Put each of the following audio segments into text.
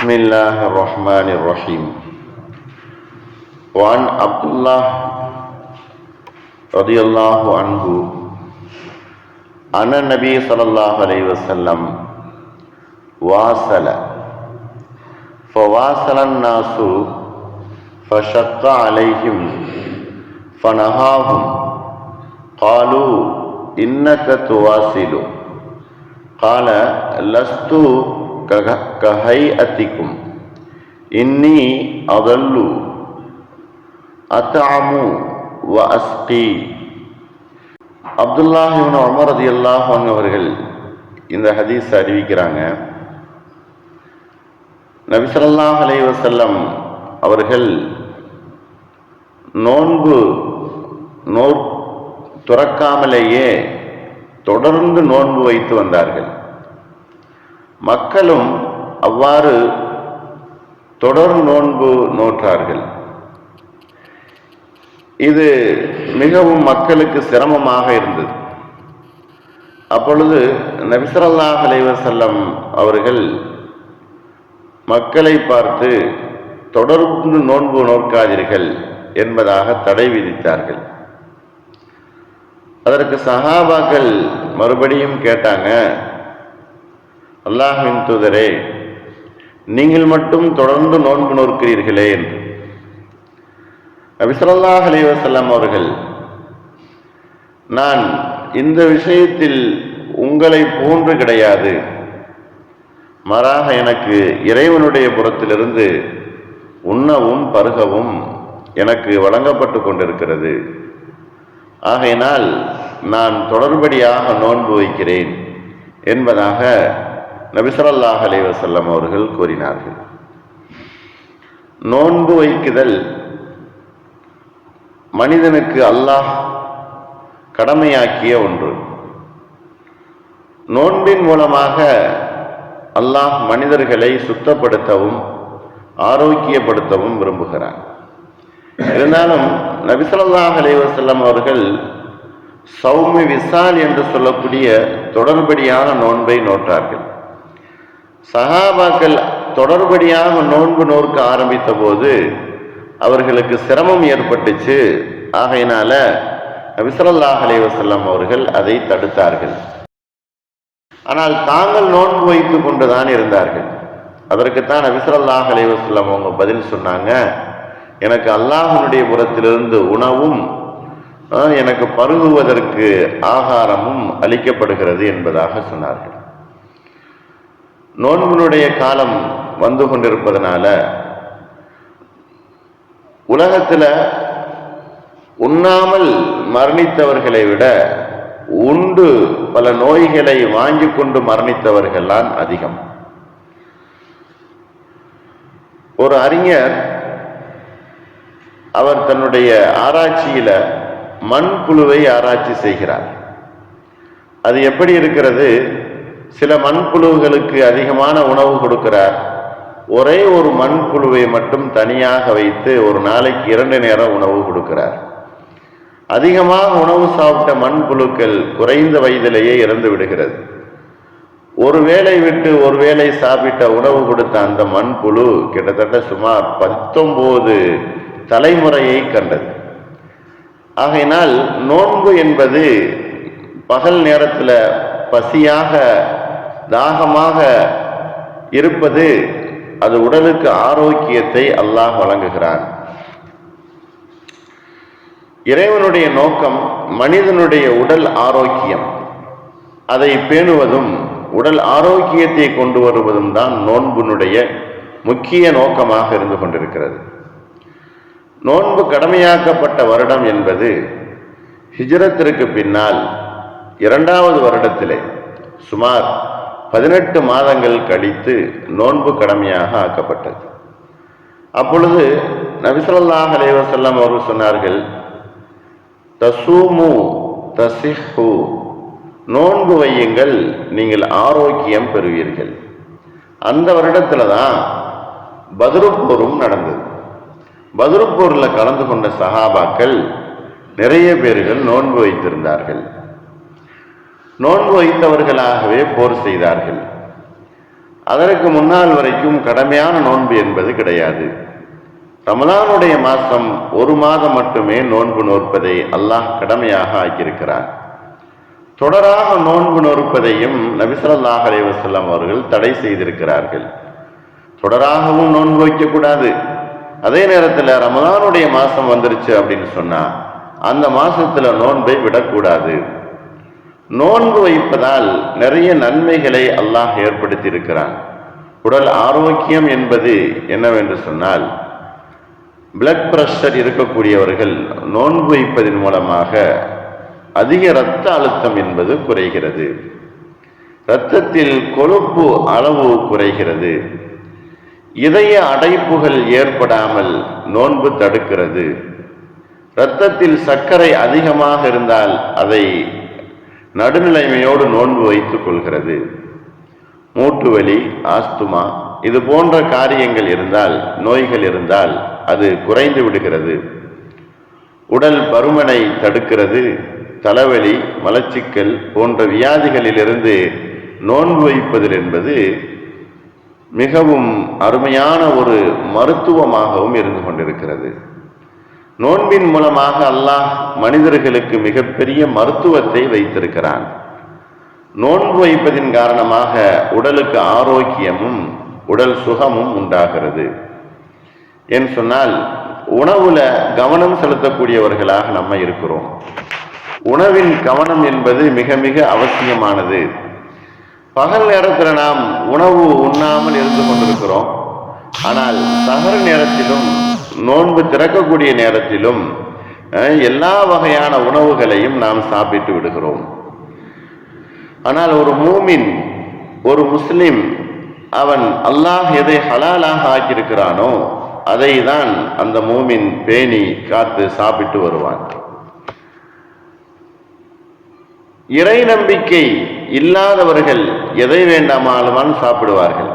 بسم الله الرحمن الرحيم وعن عبد الله رضي الله عنه أن النبي صلى الله عليه وسلم واصل فواصل الناس فشق عليهم فنهاهم قالوا إنك تواصل قال لست கஹை அத்திக்கும். இன்னி அதல்லு அத்தாமு வ அஸ்கி. அப்துல்லாஹிபின் அமர் அதி அல்லாஹன் அவர்கள் இந்த ஹதீஸ் அறிவிக்கிறாங்க. நபிசல்லாஹ் அலை வசல்லம் அவர்கள் நோன்பு நோர் துறக்காமலேயே தொடர்ந்து நோன்பு வைத்து வந்தார்கள். மக்களும் அவ்வாறு தொடர் நோன்பு நோற்றார்கள். இது மிகவும் மக்களுக்கு சிரமமாக இருந்தது. அப்பொழுது நபிசரல்லாஹ் அலைவசல்லம் அவர்கள் மக்களை பார்த்து தொடர்ந்து நோன்பு நோக்காதீர்கள் என்பதாக தடை விதித்தார்கள். அதற்கு சஹாபாக்கள் மறுபடியும் கேட்டாங்க அல்லாஹின் தூதரே நீங்கள் மட்டும் தொடர்ந்து நோன்பு நோக்கிறீர்களே என்று. நபிசல்லாஹ் அவர்கள் நான் இந்த விஷயத்தில் உங்களை போன்று கிடையாது. மாறாக எனக்கு இறைவனுடைய புறத்திலிருந்து உண்ணவும் பருகவும் எனக்கு வழங்கப்பட்டு கொண்டிருக்கிறது. ஆகையினால் நான் தொடர்படியாக நோன்பு வைக்கிறேன் என்பதாக நபிசரல்லாஹ் அலைவசல்லம் அவர்கள் கூறினார்கள். நோன்பு வைக்குதல் மனிதனுக்கு அல்லாஹ் கடமையாக்கிய ஒன்று. நோன்பின் மூலமாக அல்லாஹ் மனிதர்களை சுத்தப்படுத்தவும் ஆரோக்கியப்படுத்தவும் விரும்புகிறான். இருந்தாலும் நபிசல்லாஹ் அலைவசல்லம் அவர்கள் சௌமி விசால் என்று சொல்லக்கூடிய தொடர்படியான நோன்பை நோற்றார்கள். சஹாபாக்கள் தொடர்படியாக நோன்பு நோர்க்க ஆரம்பித்த போது அவர்களுக்கு சிரமம் ஏற்பட்டுச்சு. ஆகையினால நபிசல்லாஹ் அலைவசல்லம் அவர்கள் அதை தடுத்தார்கள். ஆனால் தாங்கள் நோன்பு வைத்து கொண்டுதான் இருந்தார்கள். அதற்குத்தான் நபிசல்லாஹ் அலைவசல்லம் அவங்க பதில் சொன்னாங்க. எனக்கு அல்லாஹனுடைய புறத்திலிருந்து உணவும் எனக்கு பருகுவதற்கு ஆகாரமும் அளிக்கப்படுகிறது என்பதாக சொன்னார்கள். நோன்பினுடைய காலம் வந்து கொண்டிருப்பதனால உலகத்தில் உண்ணாமல் மரணித்தவர்களை விட உண்டு பல நோய்களை வாங்கி கொண்டு மரணித்தவர்கள்தான் அதிகம். ஒரு அறிஞர் அவர் தன்னுடைய ஆராய்ச்சியில மண்புழுவை ஆராய்ச்சி செய்கிறார். அது எப்படி இருக்கிறது? சில மண்புழுகளுக்கு அதிகமான உணவு கொடுக்கிறார். ஒரே ஒரு மண்புழுவை மட்டும் தனியாக வைத்து ஒரு நாளைக்கு இரண்டு நேரம் உணவு கொடுக்கிறார். அதிகமாக உணவு சாப்பிட்ட மண்புழுக்கள் குறைந்த வயதிலேயே இறந்து விடுகிறது. ஒரு வேளை விட்டு ஒரு வேளை சாப்பிட்ட உணவு கொடுத்த அந்த மண்புழு கிட்டத்தட்ட சுமார் பத்தொம்போது தலைமுறையை கண்டது. ஆகையினால் நோன்பு என்பது பகல் நேரத்தில் பசியாக தாகமாக இருப்பது அது உடலுக்கு ஆரோக்கியத்தை அல்லாஹ் வழங்குகிறான். இறைவனுடைய நோக்கம் மனிதனுடைய உடல் ஆரோக்கியம். அதை பேணுவதும் உடல் ஆரோக்கியத்தை கொண்டு வருவதும் தான் நோன்பினுடைய முக்கிய நோக்கமாக இருந்து கொண்டிருக்கிறது. நோன்பு கடமையாக்கப்பட்ட வருடம் என்பது ஹிஜரத்திற்கு பின்னால் இரண்டாவது வருடத்திலே சுமார் பதினெட்டு மாதங்கள் கழித்து நோன்பு கடமையாக ஆக்கப்பட்டது. அப்பொழுது நபிசல்லாஹ் அலைவசல்லாம் அவர்கள் சொன்னார்கள் தசூமு தசிஹு. நோன்பு வையுங்கள் நீங்கள் ஆரோக்கியம் பெறுவீர்கள். அந்த வருடத்தில் தான் பதிருப்போரும் நடந்தது. பதிருப்போரில் கலந்து கொண்ட சகாபாக்கள் நிறைய பேர்கள் நோன்பு வைத்திருந்தார்கள். நோன்பு வைத்தவர்களாகவே போர் செய்தார்கள். அதற்கு முன்னால் வரைக்கும் கடமையான நோன்பு என்பது கிடையாது. ரமலானுடைய மாதம் ஒரு மாதம் மட்டுமே நோன்பு நோற்பதை அல்லாஹ் கடமையாக ஆக்கியிருக்கிறார் தொடராக நோன்பு நோற்பதையும் நபிசல்லாஹ் அலைவசல்லாம் அவர்கள் தடை செய்திருக்கிறார்கள். தொடராகவும் நோன்பு வைக்கக்கூடாது. அதே நேரத்தில் ரமலானுடைய மாதம் வந்துருச்சு அப்படின்னு சொன்னால் அந்த மாதத்தில் நோன்பை விடக்கூடாது. நோன்பு வைப்பதால் நிறைய நன்மைகளை அல்லாஹ் ஏற்படுத்தி இருக்கிறான் உடல் ஆரோக்கியம் என்பது என்னவென்று சொன்னால் பிளட் பிரஷர் இருக்கக்கூடியவர்கள் நோன்பு வைப்பதன் மூலமாக அதிக இரத்த அழுத்தம் என்பது குறைகிறது. இரத்தத்தில் கொழுப்பு அளவு குறைகிறது. இதய அடைப்புகள் ஏற்படாமல் நோன்பு தடுக்கிறது. இரத்தத்தில் சர்க்கரை அதிகமாக இருந்தால் அதை நடுநிலைமையோடு நோன்பு வைத்துக் கொள்கிறது. மூட்டு வலி ஆஸ்துமா இது போன்ற காரியங்கள் இருந்தால் நோய்கள் இருந்தால் அது குறைந்து விடுகிறது. உடல் பருமனை தடுக்கிறது தலைவலி மலச்சிக்கல் போன்ற வியாதிகளிலிருந்து நோன்பு வைப்பதில் என்பது மிகவும் அருமையான ஒரு மருத்துவமாகவும் இருந்து கொண்டிருக்கிறது. நோன்பின் மூலமாக அல்லாஹ் மனிதர்களுக்கு மிகப்பெரிய மருத்துவத்தை வைத்திருக்கிறான். நோன்பு வைப்பதின் காரணமாக உடலுக்கு ஆரோக்கியமும் உடல் சுகமும் உண்டாகிறது. என்று சொன்னால் உணவுல கவனம் செலுத்தக்கூடியவர்களாக நம்ம இருக்கிறோம். உணவின் கவனம் என்பது மிக மிக அவசியமானது. பகல் நேரத்தில் நாம் உணவு உண்ணாமல் இருந்து கொண்டிருக்கிறோம். ஆனால் சகர் நேரத்திலும் நோன்பு திறக்கக்கூடிய நேரத்திலும் எல்லா வகையான உணவுகளையும் நாம் சாப்பிட்டு விடுகிறோம். ஆனால் ஒரு மூமின் ஒரு முஸ்லிம் அவன் அல்லாஹ் எதை ஹலாலாக ஆக்கியிருக்கிறானோ அதை தான் அந்த மூமின் பேணி காத்து சாப்பிட்டு வருவான். இறை நம்பிக்கை இல்லாதவர்கள் எதை வேண்டாமாலுமான் சாப்பிடுவார்கள்?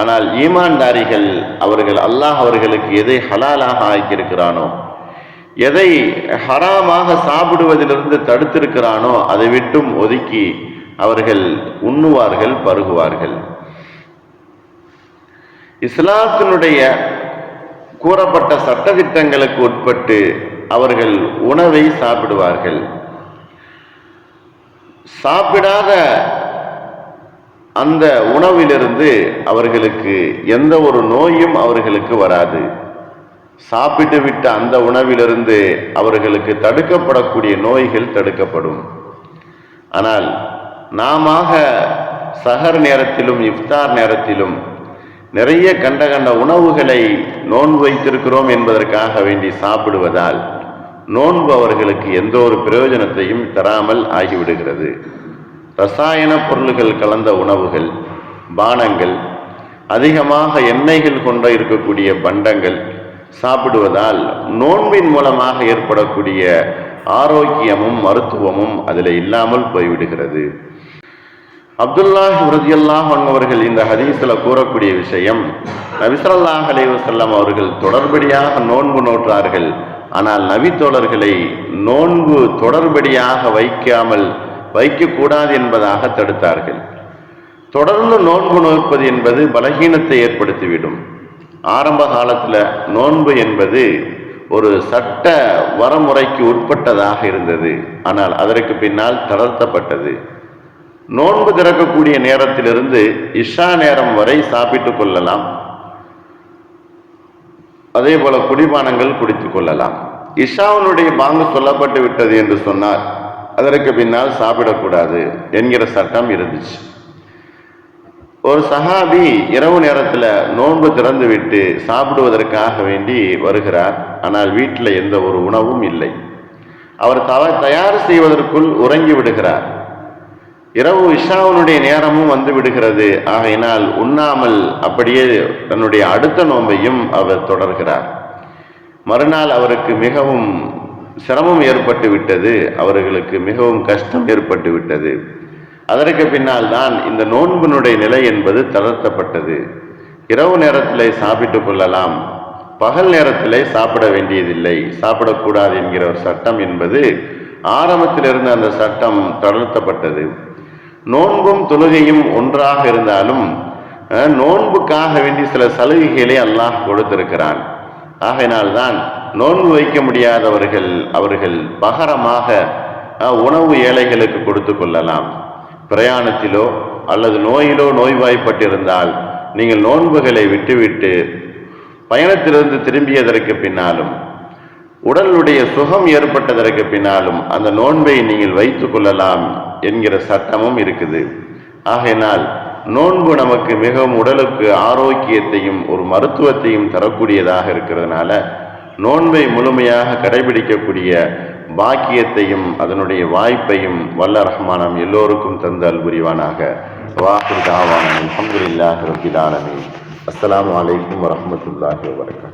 ஆனால் ஈமான்தாரிகள் அவர்கள் அல்லாஹ் அவர்களுக்கு எதை ஹலாலாக ஆக்கியிருக்கிறானோ எதை ஹராமாக சாப்பிடுவதிலிருந்து தடுத்திருக்கிறானோ அதை விட்டும் ஒதுக்கி அவர்கள் உண்ணுவார்கள் பருகுவார்கள். இஸ்லாத்தினுடைய கூறப்பட்ட சட்டத்திட்டங்களுக்கு உட்பட்டு அவர்கள் உணவை சாப்பிடுவார்கள். சாப்பிடாத அந்த உணவிலிருந்து அவர்களுக்கு எந்த ஒரு நோயும் அவர்களுக்கு வராது. சாப்பிட்டு விட்ட அந்த உணவிலிருந்து அவர்களுக்கு தடுக்கப்படக்கூடிய நோய்கள் தடுக்கப்படும். ஆனால் நாம சஹர் நேரத்திலும் இஃப்தார் நேரத்திலும் நிறைய கண்ட கண்ட உணவுகளை நோன்பு வைத்திருக்கிறோம் என்பதற்காக வேண்டி சாப்பிடுவதால் நோன்பு அவர்களுக்கு எந்த ஒரு பிரயோஜனத்தையும் தராமல் ஆகிவிடுகிறது. ரசாயன பொருள்கள் கலந்த உணவுகள் பானங்கள் அதிகமாக எண்ணெய்கள் கொண்ட இருக்கக்கூடிய பண்டங்கள் சாப்பிடுவதால் நோன்பின் மூலமாக ஏற்படக்கூடிய ஆரோக்கியமும் மருத்துவமும் அதில் இல்லாமல் போய்விடுகிறது. அப்துல்லாஹ் உறுதியல்லாஹ் அவர்கள் இந்த ஹதீஸில் கூறக்கூடிய விஷயம் நபிசல்லாஹ் அலைவசல்லம் அவர்கள் தொடர்படியாக நோன்பு நோற்றார்கள் ஆனால் நபித்தோழர்களை நோன்பு தொடர்படியாக வைக்காமல் வைக்கக்கூடாது என்பதாக தடுத்தார்கள். தொடர்ந்து நோன்பு நோற்பது என்பது பலகீனத்தை ஏற்படுத்திவிடும். ஆரம்ப காலத்தில் நோன்பு என்பது ஒரு சட்ட வரமுறைக்கு உட்பட்டதாக இருந்தது. ஆனால் அதற்கு பின்னால் தளர்த்தப்பட்டது. நோன்பு திறக்கக்கூடிய நேரத்திலிருந்து இஷா நேரம் வரை சாப்பிட்டுக் கொள்ளலாம். அதே போல குடிபானங்கள் குடித்துக் கொள்ளலாம். இஷாவினுடைய பாங்கு சொல்லப்பட்டு விட்டது என்று சொன்னார் அதற்கு பின்னால் சாப்பிடக்கூடாது என்கிற சட்டம் இருந்துச்சு. ஒரு சஹாபி இரவு நேரத்தில் நோன்பு திறந்து விட்டு சாப்பிடுவதற்காக வேண்டி வருகிறார். ஆனால் வீட்டில் எந்த ஒரு உணவும் இல்லை. அவர் தவ தயார் செய்வதற்குள் உறங்கி விடுகிறார். இரவு இஷாவுனுடைய நேரமும் வந்து விடுகிறது. ஆகையினால் உண்ணாமல் அப்படியே தன்னுடைய அடுத்த நோன்பையும் அவர் தொடர்கிறார். மறுநாள் அவருக்கு மிகவும் சிரமம் ஏற்பட்டு விட்டது. அவர்களுக்கு மிகவும் கஷ்டம் ஏற்பட்டு விட்டது. அதற்கு பின்னால் தான் இந்த நோன்பினுடைய நிலை என்பது தளர்த்தப்பட்டது. இரவு நேரத்திலே சாப்பிட்டுக் கொள்ளலாம். பகல் நேரத்திலே சாப்பிட வேண்டியதில்லை. சாப்பிடக்கூடாது என்கிற ஒரு சட்டம் என்பது ஆரம்பத்திலிருந்து அந்த சட்டம் தளர்த்தப்பட்டது. நோன்பும் தொழுகையும் ஒன்றாக இருந்தாலும் நோன்புக்காக வேண்டி சில சலுகைகளை அல்லாஹ் கொடுத்திருக்கிறான். ஆகையினால்தான் நோன்பு வைக்க முடியாதவர்கள் அவர்கள் பகரமாக உணவு ஏழைகளுக்கு கொடுத்து கொள்ளலாம். பிரயாணத்திலோ அல்லது நோயிலோ நோய்வாய்ப்பட்டிருந்தால் நீங்கள் நோன்புகளை விட்டுவிட்டு பயணத்திலிருந்து திரும்பியதற்கு பின்னாலும் உடலுடைய சுகம் ஏற்பட்டதற்கு பின்னாலும் அந்த நோன்பை நீங்கள் வைத்துக் கொள்ளலாம் என்கிற சட்டமும் இருக்குது. ஆகையினால் நோன்பு நமக்கு மிகவும் உடலுக்கு ஆரோக்கியத்தையும் ஒரு மருத்துவத்தையும் தரக்கூடியதாக இருக்கிறதுனால நோன்பை முழுமையாக கடைபிடிக்கக்கூடிய பாக்கியத்தையும் அதனுடைய வாய்ப்பையும் வல்ல ரஹ்மானம் எல்லோருக்கும் தந்து அல்புரிவானாக. வாஹிர் தாவானம். அஹமதுல்லாஹ் ரப்பில் அஸ்லாம் வலைக்கம் வரமத்துல்லாஹி வரகம்